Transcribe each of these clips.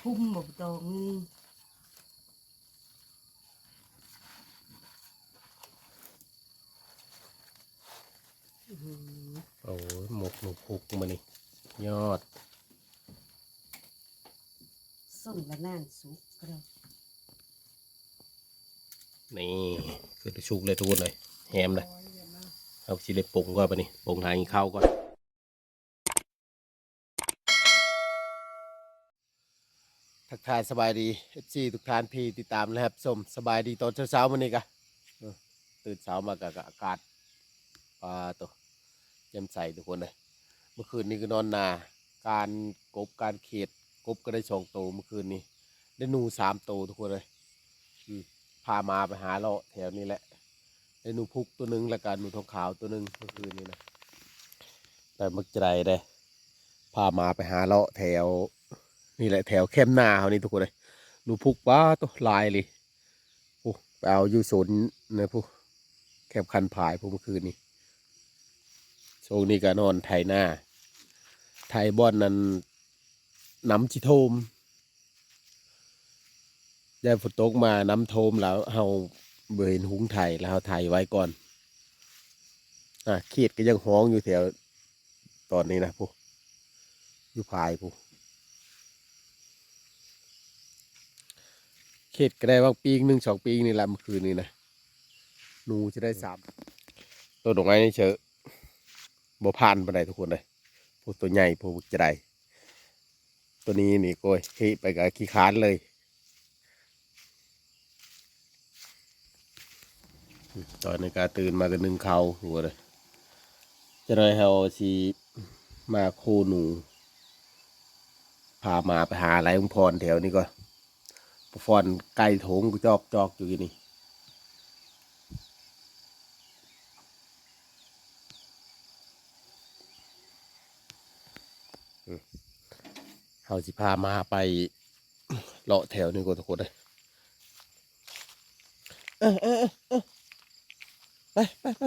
พุ่มบอกตองนี่โอ้ยหมกหนุกพุกมานี่ยอดส้มละนานสุกก็ได้นี่คือชุกเลยทุกคนเลยแฮมเลยเอาสิเลยปรุงก่อนไปนี่ปรุงหากินข้าวก่อน ทักทายสบายดีเอฟซีทุกท่านที่ติดตามนะครับชมสบายดีตอนเช้าๆวันนี้กะตื่นเช้ามากับอากาศปลาตัวเย็มใสทุกคนเลยเมื่อคืนนี้ก็นอนนา การกบการเขตกบก็ได้สองตัวเมื่อคืนนี้ ได้หนูสามตัวทุกคนเลยพามาไปหาเลาะแถวนี้แหละได้หนูพุกตัวหนึ่งแล้วก็หนูทองขาวตัวหนึ่งเมื่อคืนนี้นะแต่เมื่อใจได้พามาไปหาเลาะแถว นี่แหละแถวแคมป์นาเขานี่ทุกคนเลยหนูพุกป้าตัวลายเลยโอ้ไปเอาอยู่สนนะพวกแคมป์คันผายพวกเมื่อคืนนี้โชคนี้ก็นอนไทยหน้า ไทยบ้อนนั้นน้ำจิโทมยายฝนตกมาน้ำโทมแล้วเฮาเบเห็นหุงไทยแล้วเฮาไทยไว้ก่อน อะเขียดก็ยังห้องอยู่แถวตอนนี้นะพวกอยู่พายพวก เขียดก็ได้ว่าปีหนึ่งสองปีนี่แหละเมื่อคืนนี้นะหนูจะได้สามตัวดอกไม้นี่เชอะบ่ผ่านปานใดทุกคนเลยพวกตัวใหญ่พวกจะได้ตัวนี้นี่โกยขี้ไปกับขี้ค้านเลยตอนนี้ก็ตื่นมากันหนึ่งเขาหัวเลยจะได้เฮาสีมาโคหนู พามาไปหาอะไรของพรแถวนี้ก็ พรไก่โถงกจอกจอกอยู่ที่นี่เขาสิพามาไปเลาะแถวนี้ก่อนทุกคนเลยเออเออเออเออไปไปไป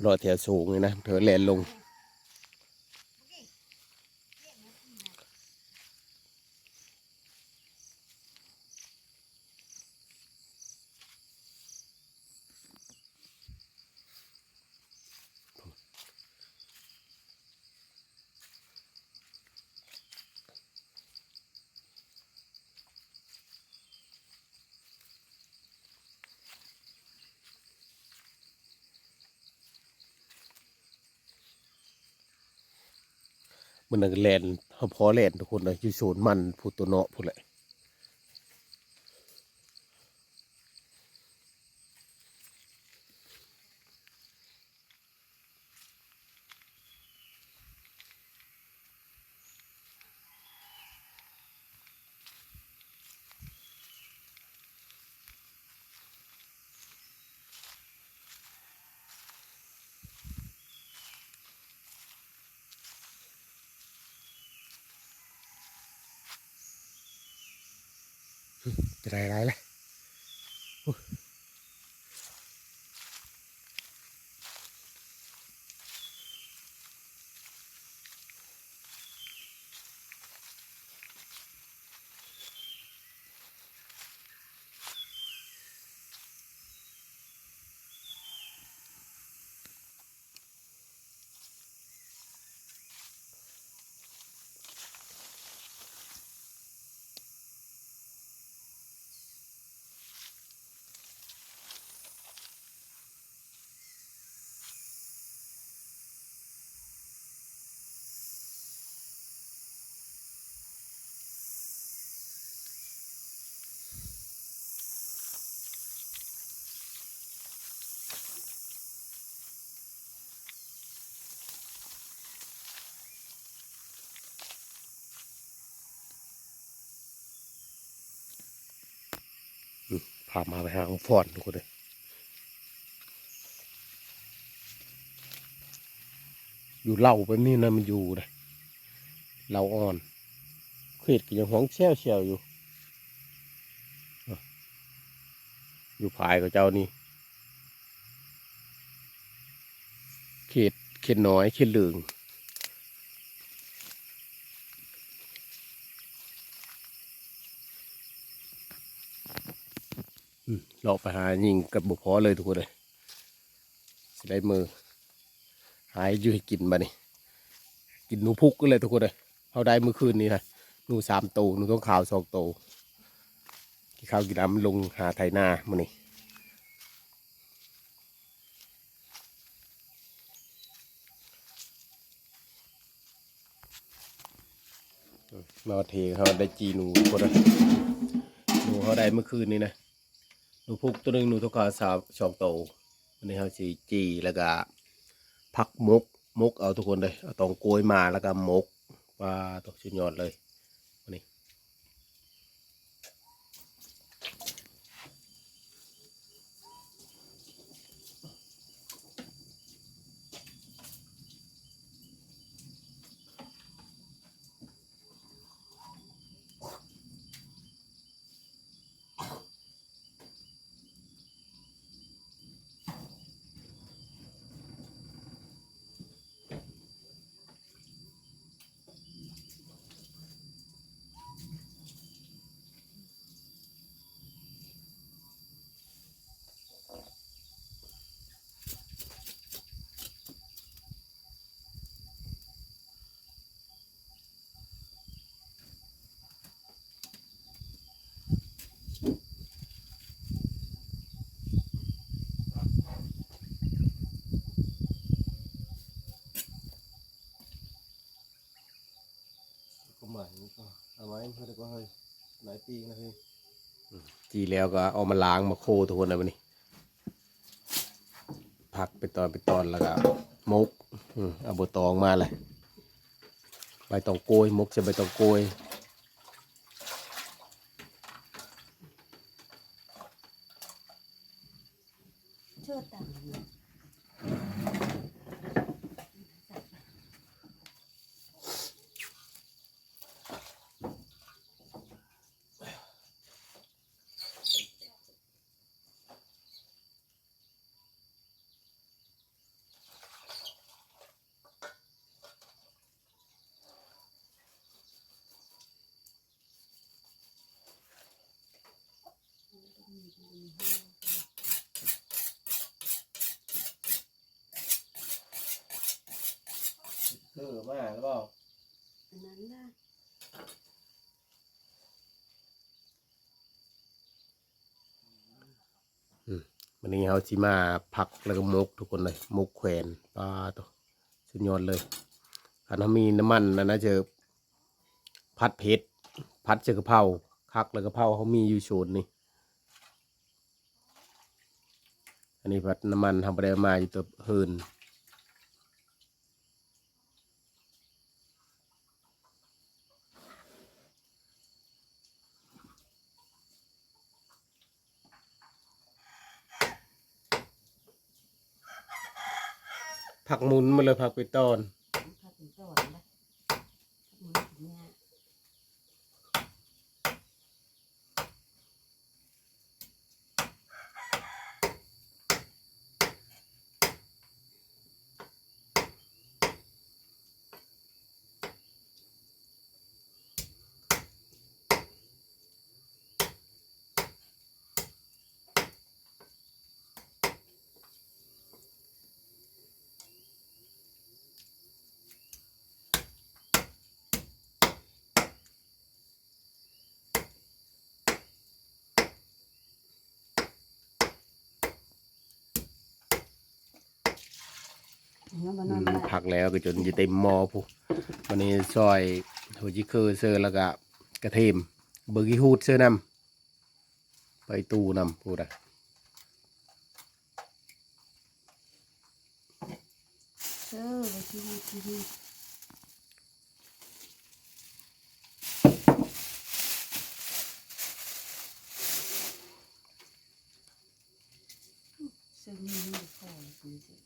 เลาะแถวสูงเลยนะเถอแลนลง มันนั่งแลนเขาพอแลนทุกคนเลยอยู่โซนมันพูดตัวเนาะพูดแหละ จะไพามาไปหาองฟอนทุกคนเลยอยู่เหล่าไปนี่นะมันอยู่นะเหล่าอ่อนเขดก็ยังห้องแช่วแช่วอยู่ อยู่ภายกับเจ้านี่เขตเขียนน้อยเขียนเหลือง เลาะไปหายิงกับบุพอเลยทุกคนเลยสได้มือ หายอยู่ให้กินมานี่กินหนูพุกก็เลยทุกคนเลยเขาได้เมื่อคืนนี้นะหนูสามโตวหนูต้องขาวสองโตวกินข้าวกินน้ำลงหาไถนามานี่มาเทเขาได้จีหนูทุกคนเลยหนูเขาได้เมื่อคืนนี้นะ หนูพุกตัวหนึ่งหนูทกาสามสองโตวันนี้เขาสีจีแล้วก็พักมกมกเอาทุกคนเลยเอาตองโกยมาแล้วก็มกปลาตกชุดยอดเลยวันนี้ ก็หม่ก็เอาไว้เพื่อก็เฮ้ยหลายปีนะพี่จีแล้วก็เอามาล้างมาโคทุกคนเลยวันนี้ผักไปตอนไปตอนแล้วก็มกอืมเอาใบตองมาเลยใบตองโกยมกจะใบตองโกย เออมาแล้วเปล่าอันนั้นนะวันนี้เขาจิมาพักแล้วก็มุกทุกคนเลยมุกแขวนปลาตัวสุดยอดเลยอันเขามีน้ำมันนะนะเจอพัดเพชรพัดเจอกระเพราคักแล้วกระเพราเขามีอยู่โซนนี่อันนี้พัดน้ำมันทำไปได้มาอยู่ตัวเฮิน ผักหมุนมาเลยผักไปตอน ถ้าเป็นต้นนะเหมือนเนี่ย แล้วมันน อือนมได้ผักแล้วก็จนจะเต็มหม้อผู้วันนี้ซอยหัวจิคือเซอร์แล้วก็กระเทียมเบอร์กี้ฮูดเซอร์นำไปตู้นำพูดอะเออไปที่นี่ที่นี่ซึ่งนี่ไม่พอจริง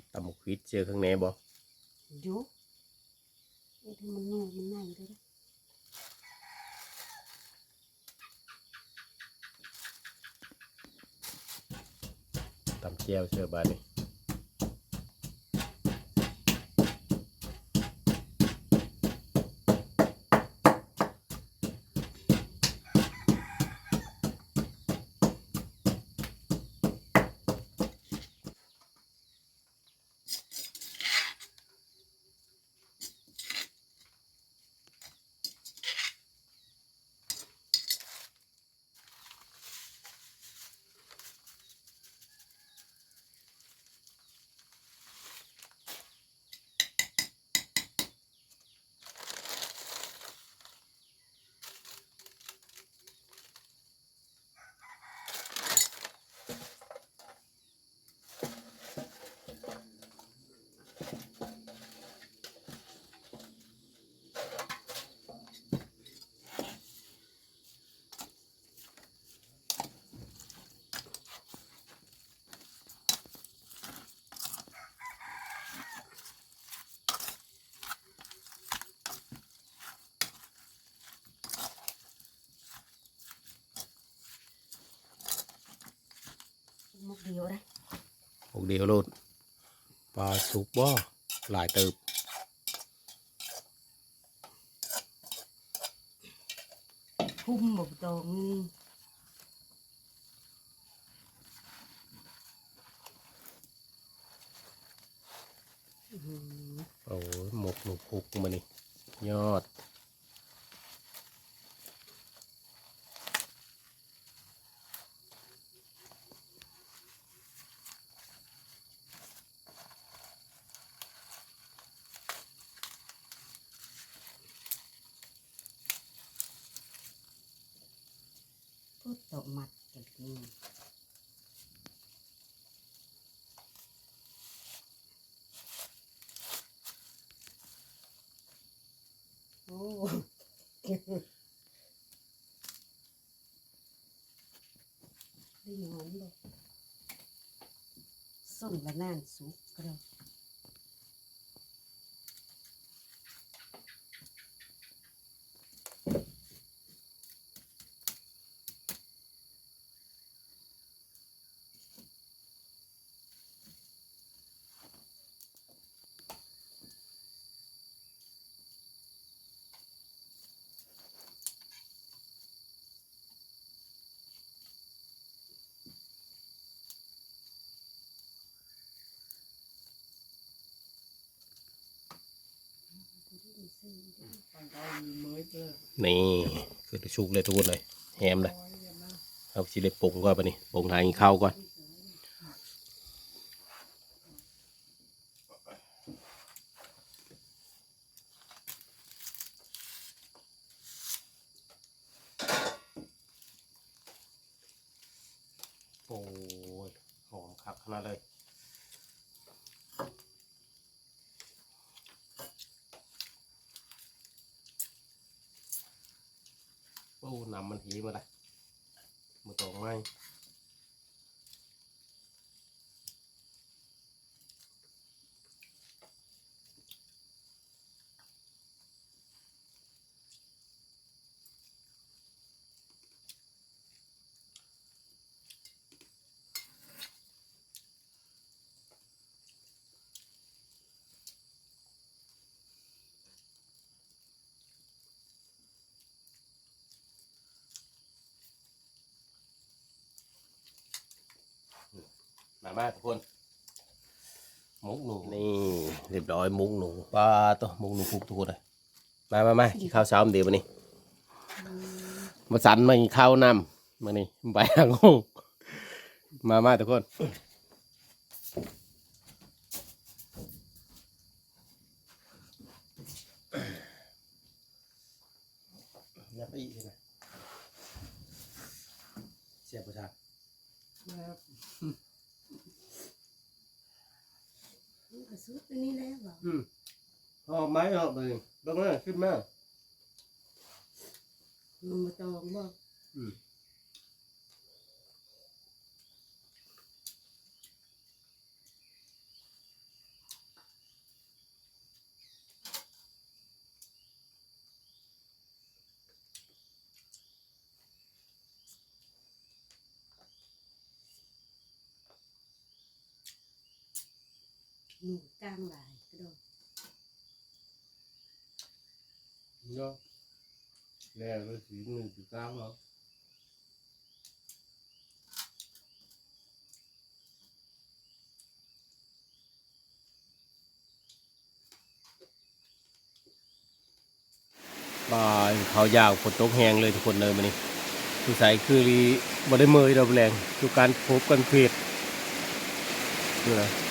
ๆ ตำบัก วิดเจอข้างในบ่อยู่ไอ้ที่มันงงมันง่ายเลยนะตำเจียวเชื่อบาดนี่ มุกเดียวได้พวกเดียวโลดปลาสุกบ่หลายเติบพุ่มบอกตรงนี่อื้อหือโอ้ยหมกหนูพุกมานี่ยอด ก็ตกมัดกันนี่โอ้ได้ยินมันบอกส้ มละนานสุกก็แล้ว นี่คือชุกเลยทุกคนเลยแฮมเลยเอาสิเลปรุงก่อนปะนี่ปรุงทางกินข้าวก่อนโอ้ยหอมคักขนาดเลย โอ้นำมันหีมาเลยมาตองไม้ มามาทุกคน มุกหนูนี่เรียบร้อยมุกหนูปลาตัวมุกหนูพุกทุกคนเลยมามามากินข้าวเช้ามันเดี๋ยวมานี่มาสันมากินข้าวนำมานี่ไปหางงมามาทุกคนยับไปอีกนะเสียบประชา มันก็ สุดอันนี้แล้วเหรออืมหอบไม้หอบเลยลงมขึ้นมามันมาตองบอกอืม หนูกลางหลายกระโดดเนาะแล้วแล้วสีหนึ่งจุดเก้าเนาะบายเขายาวฝนตกแหงเลยทุกคนเลยมันนี่คือใส่คือรีบ่ได้เมยเราแรงคือการพบกันเพจนี่นะ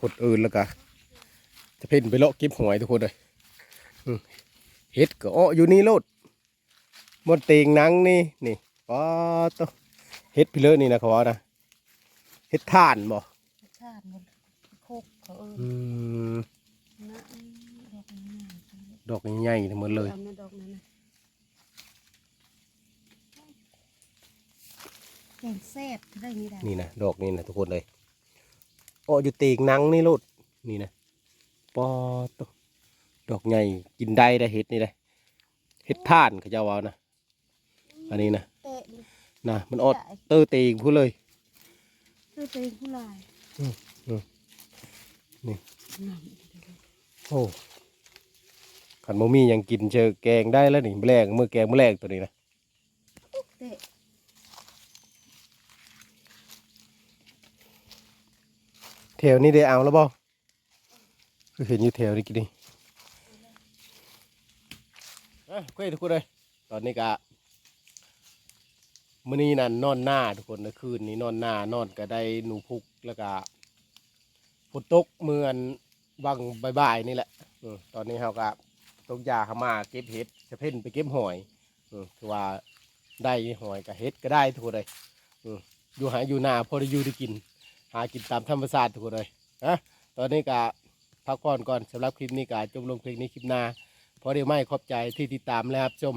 หดอื่นแล้วก็จะเพ่นไปเลาะเก็บหอยทุกคนเลยอืมเห็ดก็อ้ออยู่นี่โลดบนเตียงหนังนี่นี่ป้าตวเห็ดพี่เลอะนี่นะเขาว่านะเห็ดท่านบ่ชาติหมดโคกเขาเอออืมนะดอกนี้ดอกใหญ่ๆทั้งหมดเลยเอาในดอกนั้นนะแกงแซ่บได้นี่ได้นี่นะดอกนี่นะทุกคนเลย อ้ออยู่เตียงหนังนี่โลดนี่นะป้าตวดอกใหญ่กินได้ได้เห็ดนี่ได้เห็ดท่านเขาเจะว่านะอันนี้นะเตะดินะมันออดเตอร์เตียงพูดเลยเตะเป็นผู้ลายอืมอืมนี่นั่นโอ้ขันโมมีหยังกินเจอแกงได้แล้วนี่แมลงเมื่อแกงแมลงตัวนี้นะ เตะ แถวนี้ได้เอาแล้วบ่คือเห็นอยู่แถวนี้กี่นี่เอ้ยคุยทุกคนเลยตอนนี้กะมื้อนี้นั่นนอนหน้าทุกคนนะคืนนี้นอนหน้านอนก็ได้หนูพุกแล้วก็ฝนตกเมือนวังบ่ายๆนี่แหละอตอนนี้เราก็ตกยาขามาเก็บเห็ดจะเพ่นไปเก็บหอยคือว่าได้หอยกับเห็ดก็ได้ทุกคนเลยอืมอยู่หาอยู่หน้าพอได้อยู่ได้กิน หากินตามธรรมชาติทุกคนเลยนะตอนนี้ก็พักผ่อนก่อนสำหรับคลิปนี้ก็จบลงเพลงนี้คลิปหน้าพราะเดี๋ยวไม่ขอบใจที่ติดตามแล้วครับชม